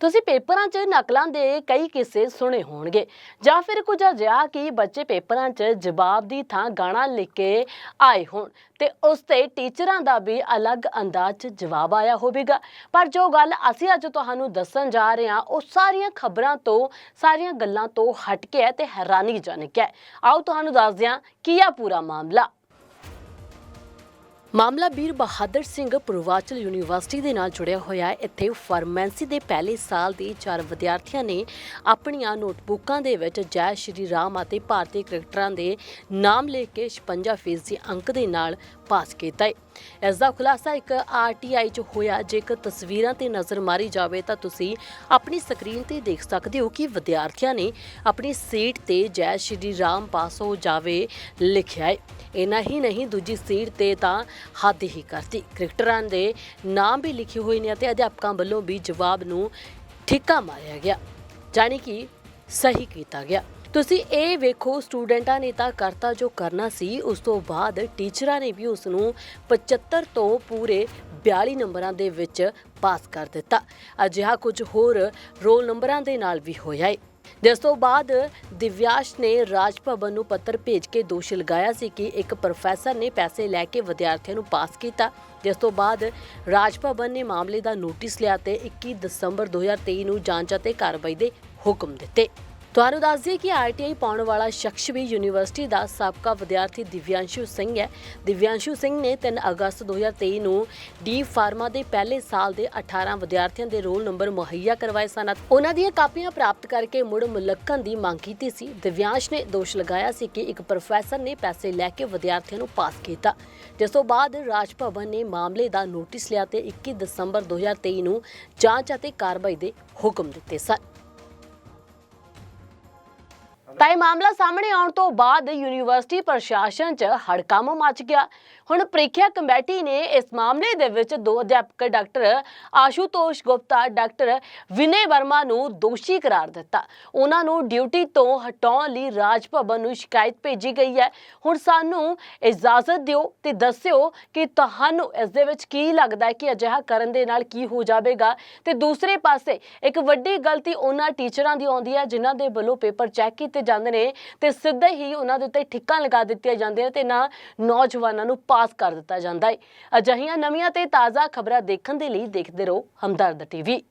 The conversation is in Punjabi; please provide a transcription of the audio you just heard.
ਤੁਸੀਂ ਪੇਪਰਾਂ 'ਚ ਨਕਲਾਂ ਦੇ ਕਈ ਕਿੱਸੇ ਸੁਣੇ ਹੋਣਗੇ, ਜਾਂ ਫਿਰ ਕੁਝ ਅਜਿਹਾ ਕਿ ਬੱਚੇ ਪੇਪਰਾਂ 'ਚ ਜਵਾਬ ਦੀ ਥਾਂ ਗਾਣਾ ਲਿਖ ਕੇ ਆਏ ਹੋਣ ਤੇ ਉਸ ਤੇ ਟੀਚਰਾਂ ਦਾ ਵੀ ਅਲੱਗ ਅੰਦਾਜ਼ 'ਚ ਜਵਾਬ ਆਇਆ ਹੋਵੇਗਾ। ਪਰ ਜੋ ਗੱਲ ਅਸੀਂ ਅੱਜ ਤੁਹਾਨੂੰ ਦੱਸਣ ਜਾ ਰਹੇ ਹਾਂ, ਉਹ ਸਾਰੀਆਂ ਖਬਰਾਂ ਤੋਂ, ਸਾਰੀਆਂ ਗੱਲਾਂ ਤੋਂ ਹਟ ਕੇ ਹੈ ਤੇ ਹੈਰਾਨੀਜਨਕ ਹੈ। ਆਓ ਤੁਹਾਨੂੰ ਦੱਸਦੇ ਹਾਂ, ਕੀ ਆ ਪੂਰਾ ਮਾਮਲਾ? ਮਾਮਲਾ ਵੀਰ ਬਹਾਦਰ ਸਿੰਘ ਪੂਰਵਾਚਲ ਯੂਨੀਵਰਸਿਟੀ ਦੇ ਨਾਲ ਜੁੜਿਆ ਹੋਇਆ ਹੈ। ਇੱਥੇ ਫਾਰਮੇਸੀ ਦੇ ਪਹਿਲੇ ਸਾਲ ਦੇ ਚਾਰ ਵਿਦਿਆਰਥੀਆਂ ਨੇ ਆਪਣੀਆਂ ਨੋਟਬੁੱਕਾਂ ਦੇ ਵਿੱਚ ਜੈ ਸ਼੍ਰੀ ਰਾਮ ਅਤੇ ਭਾਰਤੀ ਕ੍ਰਿਕਟਰਾਂ ਦੇ ਨਾਮ ਲਿਖ ਕੇ 56 ਫੀਸਦੀ ਅੰਕ ਦੇ ਨਾਲ ਪਾਸ ਕੀਤਾ ਹੈ। ਇਸ ਦਾ ਖੁਲਾਸਾ ਇੱਕ ਆਰਟੀਆਈ 'ਚ ਹੋਇਆ। ਜੇਕਰ ਤਸਵੀਰਾਂ ਤੇ ਨਜ਼ਰ ਮਾਰੀ ਜਾਵੇ ਤਾਂ ਤੁਸੀਂ ਆਪਣੀ ਸਕਰੀਨ ਤੇ ਦੇਖ ਸਕਦੇ ਹੋ ਕਿ ਵਿਦਿਆਰਥੀਆਂ ਨੇ ਆਪਣੀ ਸੀਟ ਤੇ ਜੈ ਸ਼੍ਰੀ ਰਾਮ ਪਾਸ ਹੋ ਜਾਵੇ ਲਿਖਿਆ ਹੈ। ਇਨਾ ਹੀ ਨਹੀਂ, ਦੂਜੀ ਸੀਟ ਤੇ ਤਾਂ ਹੱਦ ਹੀ ਕਰਤੀ। ਕ੍ਰਿਕਟਰਾਂ ਦੇ ਨਾਮ ਵੀ ਲਿਖੇ ਹੋਏ ਨੇ ਅਤੇ ਅਧਿਆਪਕਾਂ ਵੱਲੋਂ ਵੀ ਜਵਾਬ ਨੂੰ ਠਿੱਕਾ ਮਾਰਿਆ ਗਿਆ। ਜਾਣੀ ਕਿ ਸਹੀ ਕੀਤਾ ਗਿਆ। ਤੁਸੀਂ ਇਹ ਵੇਖੋ, ਸਟੂਡੈਂਟਾਂ ਨੇ ਤਾਂ ਕਰਤਾ ਜੋ ਕਰਨਾ ਸੀ, ਉਸ ਤੋਂ ਬਾਅਦ ਟੀਚਰਾਂ ਨੇ ਵੀ ਉਸ ਨੂੰ 75 ਤੋਂ ਪੂਰੇ 42 ਨੰਬਰਾਂ ਦੇ ਵਿੱਚ ਪਾਸ ਕਰ ਦਿੱਤਾ। ਅਜਿਹਾ ਕੁਝ ਹੋਰ ਰੋਲ ਨੰਬਰਾਂ ਦੇ ਨਾਲ ਵੀ ਹੋਇਆ ਹੈ ਜਿਸ ਤੋਂ ਬਾਅਦ ਦਿਵਿਆਸ਼ ਨੇ ਰਾਜ ਭਵਨ ਨੂੰ ਪੱਤਰ ਭੇਜ ਕੇ ਦੋਸ਼ ਲਗਾਇਆ ਸੀ ਕਿ ਇੱਕ ਪ੍ਰੋਫੈਸਰ ਨੇ ਪੈਸੇ ਲੈ ਕੇ ਵਿਦਿਆਰਥੀਆਂ ਨੂੰ ਪਾਸ ਕੀਤਾ। ਜਿਸ ਤੋਂ ਬਾਅਦ ਰਾਜ ਭਵਨ ਨੇ ਮਾਮਲੇ ਦਾ ਨੋਟਿਸ ਲਿਆ ਤੇ 21 ਦਸੰਬਰ 2023 ਨੂੰ ਜਾਂਚ ਅਤੇ ਕਾਰਵਾਈ ਦੇ ਹੁਕਮ ਦਿੱਤੇ। ਤੁਹਾਨੂੰ ਦੱਸ ਦਈਏ ਕਿ ਆਰਟੀਆਈ ਪਾਉਣ ਵਾਲਾ ਸ਼ਖਸ ਵੀ ਯੂਨੀਵਰਸਿਟੀ ਦਾ ਸਾਬਕਾ ਵਿਦਿਆਰਥੀ ਦਿਵਿਆਂਸ਼ੂ ਸਿੰਘ ਹੈ। ਦਿਵਿਆਂਸ਼ੂ ਸਿੰਘ ਨੇ 3 ਅਗਸਤ 2023 ਨੂੰ ਡੀ ਫਾਰਮਾ ਦੇ ਪਹਿਲੇ ਸਾਲ ਦੇ 18 ਵਿਦਿਆਰਥੀਆਂ ਦੇ ਰੋਲ ਨੰਬਰ ਮੁਹੱਈਆ ਕਰਵਾਏ ਸਨ ਉਹਨਾਂ ਦੀਆਂ ਕਾਪੀਆਂ ਪ੍ਰਾਪਤ ਕਰਕੇ ਮੁੜ ਮੁਲੱਕਣ ਦੀ ਮੰਗ ਕੀਤੀ ਸੀ। ਦਿਵਿਆਂਸ਼ ਨੇ ਦੋਸ਼ ਲਗਾਇਆ ਸੀ ਕਿ ਇੱਕ ਪ੍ਰੋਫੈਸਰ ਨੇ ਪੈਸੇ ਲੈ ਕੇ ਵਿਦਿਆਰਥੀਆਂ ਨੂੰ ਪਾਸ ਕੀਤਾ। ਜਿਸ ਤੋਂ ਬਾਅਦ ਰਾਜ ਭਵਨ ਨੇ ਮਾਮਲੇ ਦਾ ਨੋਟਿਸ ਲਿਆ ਤੇ 21 ਦਸੰਬਰ 2023 ਨੂੰ ਜਾਂਚ ਅਤੇ ਕਾਰਵਾਈ ਦੇ ਹੁਕਮ ਦਿੱਤੇ ਸਨ। ਤਾਂ ਇਹ ਮਾਮਲਾ ਸਾਹਮਣੇ ਆਉਣ ਤੋਂ ਬਾਅਦ ਯੂਨੀਵਰਸਿਟੀ ਪ੍ਰਸ਼ਾਸਨ 'ਚ ਹੜਕੰਮ ਮਚ ਗਿਆ। ਹੁਣ ਪ੍ਰੀਖਿਆ ਕਮੇਟੀ ਨੇ ਇਸ ਮਾਮਲੇ ਦੇ ਵਿੱਚ ਦੋ ਅਧਿਆਪਕ ਡਾਕਟਰ ਆਸ਼ੂਤੋਸ਼ ਗੁਪਤਾ, ਡਾਕਟਰ ਵਿਨੇ ਵਰਮਾ ਨੂੰ ਦੋਸ਼ੀ ਕਰਾਰ ਦਿੱਤਾ। ਉਹਨਾਂ ਨੂੰ ਡਿਊਟੀ ਤੋਂ ਹਟਾਉਣ ਲਈ ਰਾਜ ਭਵਨ ਨੂੰ ਸ਼ਿਕਾਇਤ ਭੇਜੀ ਗਈ ਹੈ। ਹੁਣ ਸਾਨੂੰ ਇਜਾਜ਼ਤ ਦਿਓ ਤੇ ਦੱਸਿਓ ਕਿ ਤੁਹਾਨੂੰ ਇਸ ਦੇ ਵਿੱਚ ਕੀ ਲੱਗਦਾ ਹੈ ਕਿ ਅਜਿਹਾ ਕਰਨ ਦੇ ਨਾਲ ਕੀ ਹੋ ਜਾਵੇਗਾ। ਤੇ ਦੂਸਰੇ ਪਾਸੇ ਇੱਕ ਵੱਡੀ ਗਲਤੀ ਉਹਨਾਂ ਟੀਚਰਾਂ ਦੀ ਆਉਂਦੀ ਹੈ, ਜਿਨ੍ਹਾਂ ਦੇ ਵੱਲੋਂ ਪੇਪਰ ਚੈੱਕ ਕੀਤੇ ਜਾਂਦੇ ਨੇ ਤੇ ਸਿੱਧੇ ਹੀ ਉਹਨਾਂ ਦੇ ਉੱਤੇ ਠਿੱਕਾਂ ਲਗਾ ਦਿੱਤੀਆਂ ਜਾਂਦੀਆਂ ਤੇ ਨਾ ਨੌਜਵਾਨਾਂ ਨੂੰ ਪਾਸ ਕਰ ਦਿੱਤਾ ਜਾਂਦਾ ਹੈ। ਅਜਿਹੀਆਂ ਨਵੀਆਂ ਤੇ ਤਾਜ਼ਾ ਖਬਰਾਂ ਦੇਖਣ ਦੇ ਲਈ ਦੇਖਦੇ ਰਹੋ ਹਮਦਰਦ ਟੀਵੀ।